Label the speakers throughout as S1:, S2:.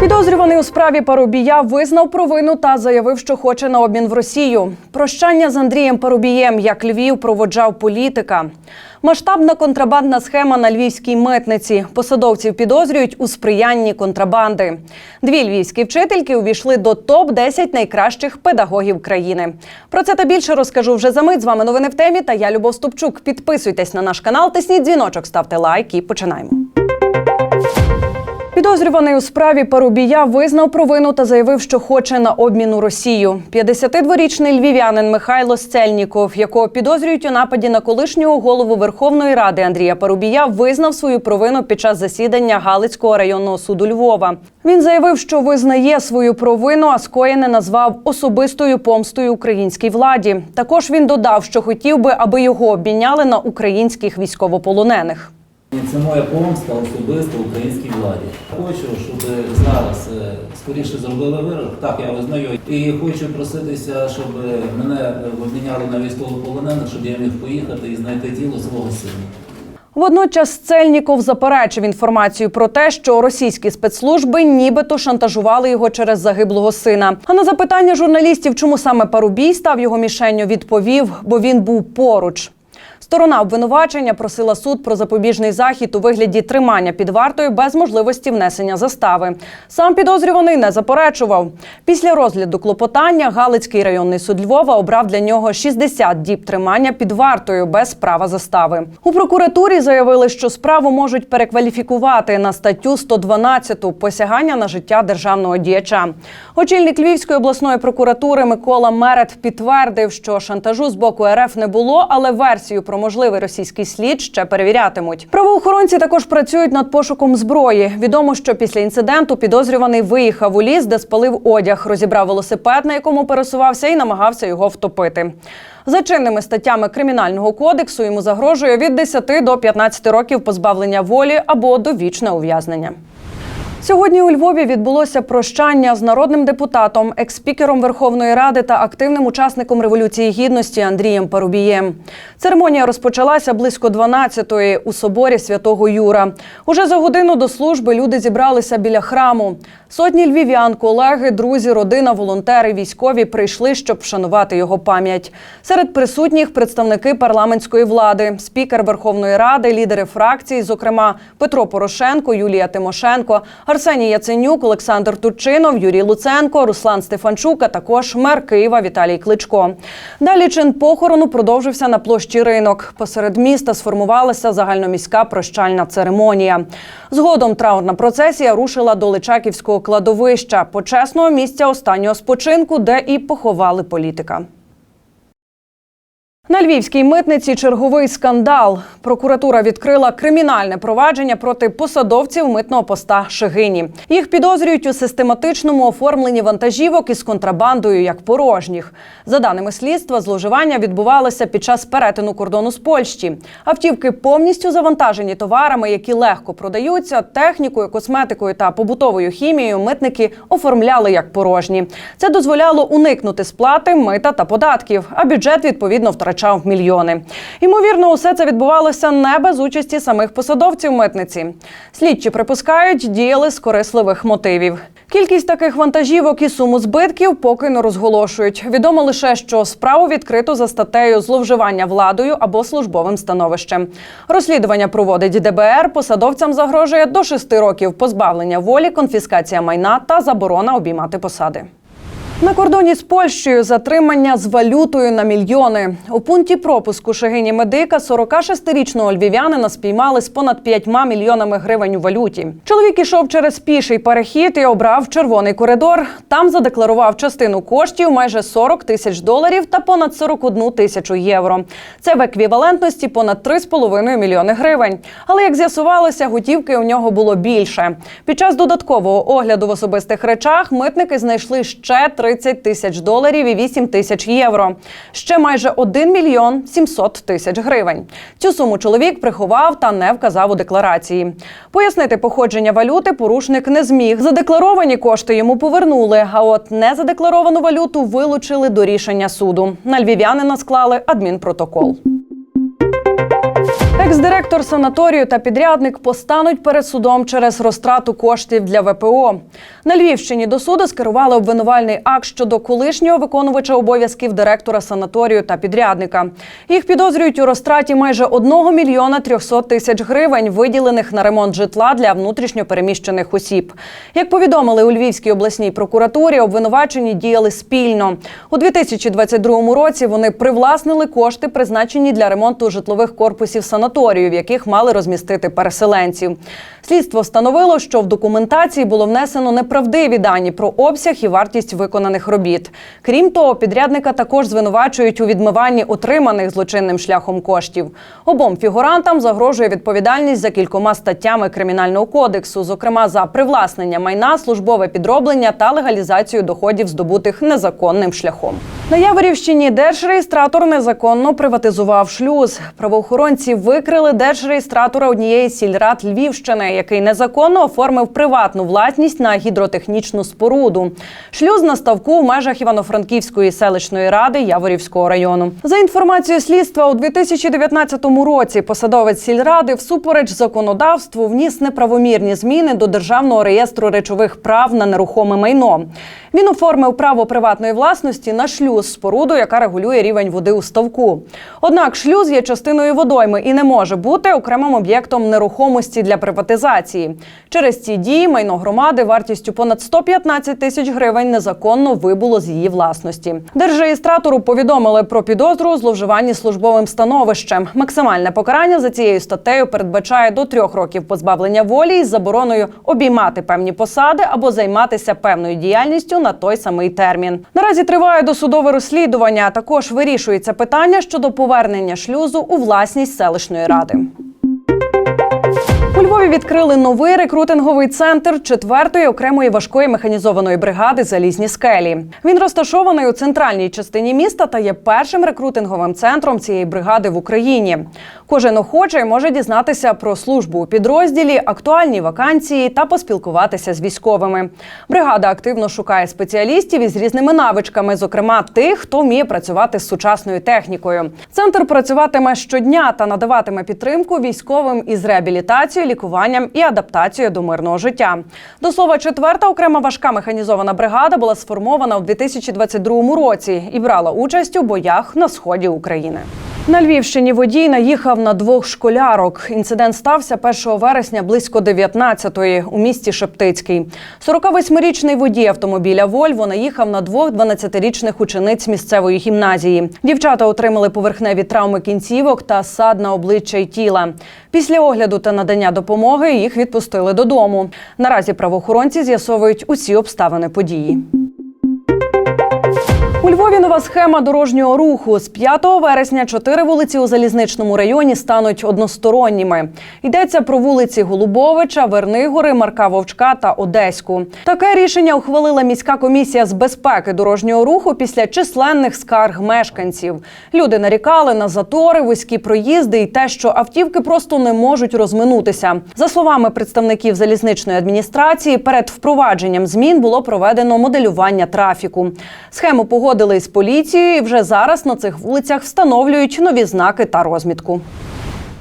S1: Підозрюваний у справі Парубія визнав провину та заявив, що хоче на обмін в Росію. Прощання з Андрієм Парубієм, як Львів проводжав політика. Масштабна контрабандна схема на львівській митниці. Посадовців підозрюють у сприянні контрабанди. Дві львівські вчительки увійшли до топ 10 найкращих педагогів країни. Про це та більше розкажу вже за мить. З вами новини в темі. Та я Любов Ступчук. Підписуйтесь на наш канал, тисніть дзвіночок, ставте лайк і починаємо. Підозрюваний у справі Парубія визнав провину та заявив, що хоче на обмін у Росію. 52-річний львів'янин Михайло Сцельніков, якого підозрюють у нападі на колишнього голову Верховної Ради Андрія Парубія, визнав свою провину під час засідання Галицького районного суду Львова. Він заявив, що визнає свою провину, а скоєне назвав особистою помстою українській владі. Також він додав, що хотів би, аби його обміняли на українських військовополонених.
S2: Це моя помста особисто українській владі. Хочу, щоб зараз е, скоріше зробили вирок. Так, я визнаю. І хочу проситися, щоб мене обміняли на військовополонених, щоб я міг поїхати і знайти тіло свого сина.
S1: Водночас Цельніков заперечив інформацію про те, що російські спецслужби нібито шантажували його через загиблого сина. А на запитання журналістів, чому саме Парубій став його мішенню, відповів, бо він був поруч. Сторона обвинувачення просила суд про запобіжний захід у вигляді тримання під вартою без можливості внесення застави. Сам підозрюваний не заперечував. Після розгляду клопотання Галицький районний суд Львова обрав для нього 60 діб тримання під вартою без права застави. У прокуратурі заявили, що справу можуть перекваліфікувати на статтю 112 посягання на життя державного діяча. Очільник Львівської обласної прокуратури Микола Мерет підтвердив, що шантажу з боку РФ не було, але версію про можливий російський слід ще перевірятимуть. Правоохоронці також працюють над пошуком зброї. Відомо, що після інциденту підозрюваний виїхав у ліс, де спалив одяг, розібрав велосипед, на якому пересувався, і намагався його втопити. За чинними статтями кримінального кодексу йому загрожує від 10 до 15 років позбавлення волі або довічне ув'язнення. Сьогодні у Львові відбулося прощання з народним депутатом, експікером Верховної Ради та активним учасником революції гідності Андрієм Парубієм. Церемонія розпочалася близько 12-ї у соборі святого Юра. Уже за годину до служби люди зібралися біля храму. Сотні львів'ян, колеги, друзі, родина, волонтери, військові прийшли, щоб вшанувати його пам'ять. Серед присутніх представники парламентської влади, спікер Верховної Ради, лідери фракцій, зокрема Петро Порошенко, Юлія Тимошенко, Арсеній Яценюк, Олександр Турчинов, Юрій Луценко, Руслан Стефанчук, а також мер Києва Віталій Кличко. Далі чин похорону продовжився на площі ринок. Посеред міста сформувалася загальноміська прощальна церемонія. Згодом траурна процесія рушила до Личаківського кладовища, почесного місця останнього спочинку, де і поховали політика. На львівській митниці черговий скандал. Прокуратура відкрила кримінальне провадження проти посадовців митного поста Шигині. Їх підозрюють у систематичному оформленні вантажівок із контрабандою як порожніх. За даними слідства, зловживання відбувалося під час перетину кордону з Польщі. Автівки повністю завантажені товарами, які легко продаються, технікою, косметикою та побутовою хімією. Митники оформляли як порожні. Це дозволяло уникнути сплати мита та податків, а бюджет відповідно втрачав мільйони. Ймовірно, усе це відбувалося не без участі самих посадовців митниці. Слідчі припускають, діяли з корисливих мотивів. Кількість таких вантажівок і суму збитків поки не розголошують. Відомо лише, що справу відкрито за статтею зловживання владою або службовим становищем. Розслідування проводить ДБР. Посадовцям загрожує до шести років позбавлення волі, конфіскація майна та заборона обіймати посади. На кордоні з Польщею затримання з валютою на мільйони. У пункті пропуску Шегині Медика 46-річного львів'янина спіймали з понад 5 мільйонами гривень у валюті. Чоловік ішов через піший перехід і обрав червоний коридор. Там задекларував частину коштів майже 40 тисяч доларів та понад 41 тисячу євро. Це в еквівалентності понад 3,5 мільйони гривень. Але як з'ясувалося, готівки у нього було більше. Під час додаткового огляду в особистих речах митники знайшли ще 30 тисяч доларів і 8 тисяч євро. Ще майже 1 мільйон 700 тисяч гривень. Цю суму чоловік приховав та не вказав у декларації. Пояснити походження валюти порушник не зміг. Задекларовані кошти йому повернули, а от незадекларовану валюту вилучили до рішення суду. На львів'янина склали адмінпротокол. Екс-директор санаторію та підрядник постануть перед судом через розтрату коштів для ВПО. На Львівщині до суду скерували обвинувальний акт щодо колишнього виконувача обов'язків директора санаторію та підрядника. Їх підозрюють у розтраті майже 1 мільйона 300 тисяч гривень, виділених на ремонт житла для внутрішньопереміщених осіб. Як повідомили у Львівській обласній прокуратурі, обвинувачені діяли спільно. У 2022 році вони привласнили кошти, призначені для ремонту житлових корпусів санаторію, в яких мали розмістити переселенців. Слідство встановило, що в документації було внесено неправдиві дані про обсяг і вартість виконаних робіт. Крім того, підрядника також звинувачують у відмиванні отриманих злочинним шляхом коштів. Обом фігурантам загрожує відповідальність за кількома статтями кримінального кодексу, зокрема за привласнення майна, службове підроблення та легалізацію доходів, здобутих незаконним шляхом. На Яворівщині держреєстратор незаконно приватизував шлюз. Правоохоронці викрили держреєстратора однієї сільрад Львівщини, який незаконно оформив приватну власність на гідротехнічну споруду. Шлюз на ставку в межах Івано-Франківської селищної ради Яворівського району. За інформацією слідства, у 2019 році посадовець сільради всупереч законодавству вніс неправомірні зміни до державного реєстру речових прав на нерухоме майно. Він оформив право приватної власності на шлюз споруду, яка регулює рівень води у ставку. Однак шлюз є частиною водойми і не може бути окремим об'єктом нерухомості для приватизації. Через ці дії майно громади вартістю понад 115 тисяч гривень незаконно вибуло з її власності. Держреєстратору повідомили про підозру у зловживанні службовим становищем. Максимальне покарання за цією статтею передбачає до трьох років позбавлення волі із забороною обіймати певні посади або займатися певною діяльністю на той самий термін. Наразі триває досудове розслідування. а Також вирішується питання щодо повернення шлюзу у власність селищної ради. У Львові відкрили новий рекрутинговий центр 4-ї окремої важкої механізованої бригади Залізні скелі. Він розташований у центральній частині міста та є першим рекрутинговим центром цієї бригади в Україні. Кожен охочий може дізнатися про службу у підрозділі, актуальні вакансії та поспілкуватися з військовими. Бригада активно шукає спеціалістів із різними навичками, зокрема тих, хто вміє працювати з сучасною технікою. Центр працюватиме щодня та надаватиме підтримку військовим із реабілітацією, лікуванням і адаптацією до мирного життя. До слова, четверта окрема важка механізована бригада була сформована у 2022 році і брала участь у боях на сході України. На Львівщині водій наїхав на двох школярок. Інцидент стався 1 вересня близько 19-ї у місті Шептицький. 48-річний водій автомобіля Вольво наїхав на двох 12-річних учениць місцевої гімназії. Дівчата отримали поверхневі травми кінцівок та сад на обличчя й тіла. Після огляду та надання допомоги їх відпустили додому. Наразі правоохоронці з'ясовують усі обставини події. У Львові нова схема дорожнього руху. З 5 вересня чотири вулиці у залізничному районі стануть односторонніми. Йдеться про вулиці Голубовича, Вернигори, Марка Вовчка та Одеську. Таке рішення ухвалила міська комісія з безпеки дорожнього руху після численних скарг мешканців. Люди нарікали на затори, вузькі проїзди і те, що автівки просто не можуть розминутися. За словами представників залізничної адміністрації, перед впровадженням змін було проведено моделювання трафіку. Схему погодили з поліцією. і Вже зараз на цих вулицях встановлюють нові знаки та розмітку.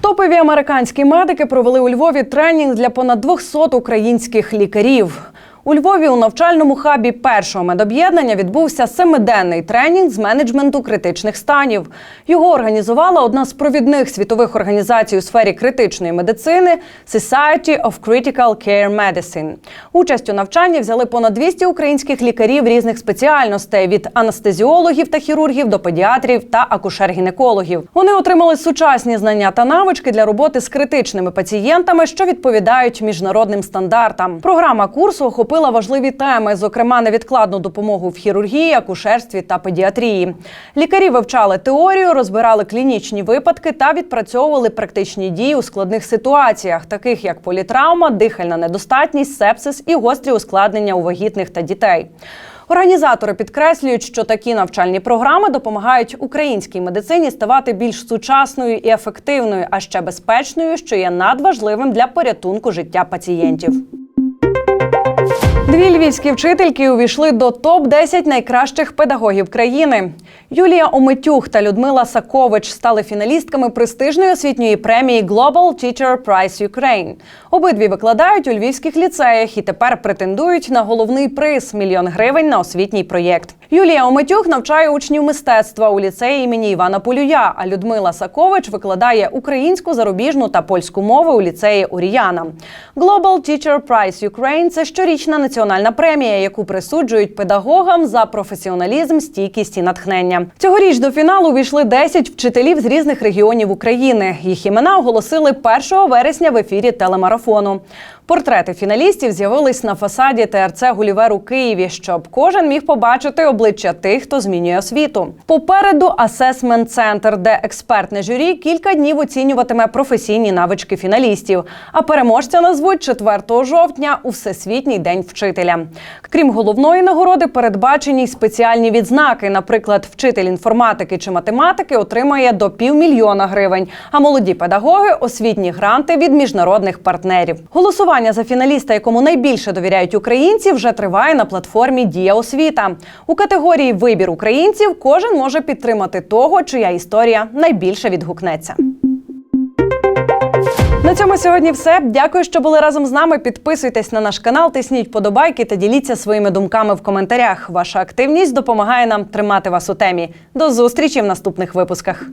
S1: Топові американські медики провели у Львові тренінг для понад 200 українських лікарів. У Львові у навчальному хабі першого медоб'єднання відбувся семиденний тренінг з менеджменту критичних станів. Його організувала одна з провідних світових організацій у сфері критичної медицини Society of Critical Care Medicine. Участь у навчанні взяли понад 200 українських лікарів різних спеціальностей від анестезіологів та хірургів до педіатрів та акушер-гінекологів. Вони отримали сучасні знання та навички для роботи з критичними пацієнтами, що відповідають міжнародним стандартам. Програма курсу охопила важливі теми, зокрема невідкладну допомогу в хірургії, акушерстві та педіатрії. Лікарі вивчали теорію, розбирали клінічні випадки та відпрацьовували практичні дії у складних ситуаціях, таких як політравма, дихальна недостатність, сепсис і гострі ускладнення у вагітних та дітей. Організатори підкреслюють, що такі навчальні програми допомагають українській медицині ставати більш сучасною і ефективною, а ще безпечною, що є надважливим для порятунку життя пацієнтів. Дві львівські вчительки увійшли до топ 10 найкращих педагогів країни. Юлія Омитюх та Людмила Сакович стали фіналістками престижної освітньої премії Global Teacher Prize Ukraine. Обидві викладають у львівських ліцеях і тепер претендують на головний приз мільйон гривень на освітній проєкт. Юлія Омитюх навчає учнів мистецтва у ліцеї імені Івана Полюя. А Людмила Сакович викладає українську, зарубіжну та польську мови у ліцеї Оріяна. Global Teacher Prize Ukraine – це щорічна національна премія, яку присуджують педагогам за професіоналізм, стійкість і натхнення. Цьогоріч до фіналу увійшли 10 вчителів з різних регіонів України. Їх імена оголосили 1 вересня в ефірі телемарафону. Портрети фіналістів з'явились на фасаді ТРЦ Гулівер у Києві, щоб кожен міг побачити обличчя тих, хто змінює освіту. Попереду асесмент центр, де експертне журі кілька днів оцінюватиме професійні навички фіналістів. А переможця назвуть 4 жовтня у Всесвітній день вчителя. Крім головної нагороди, передбачені й спеціальні відзнаки. Наприклад, вчитель інформатики чи математики отримає до півмільйона гривень, а молоді педагоги освітні гранти від міжнародних партнерів. Голосування за фіналіста, якому найбільше довіряють українці, вже триває на платформі Дія освіта. У категорії Вибір українців кожен може підтримати того, чия історія найбільше відгукнеться. На цьому сьогодні все. Дякую, що були разом з нами. Підписуйтесь на наш канал, тисніть подобайки та діліться своїми думками в коментарях. Ваша активність допомагає нам тримати вас у темі. До зустрічі в наступних випусках.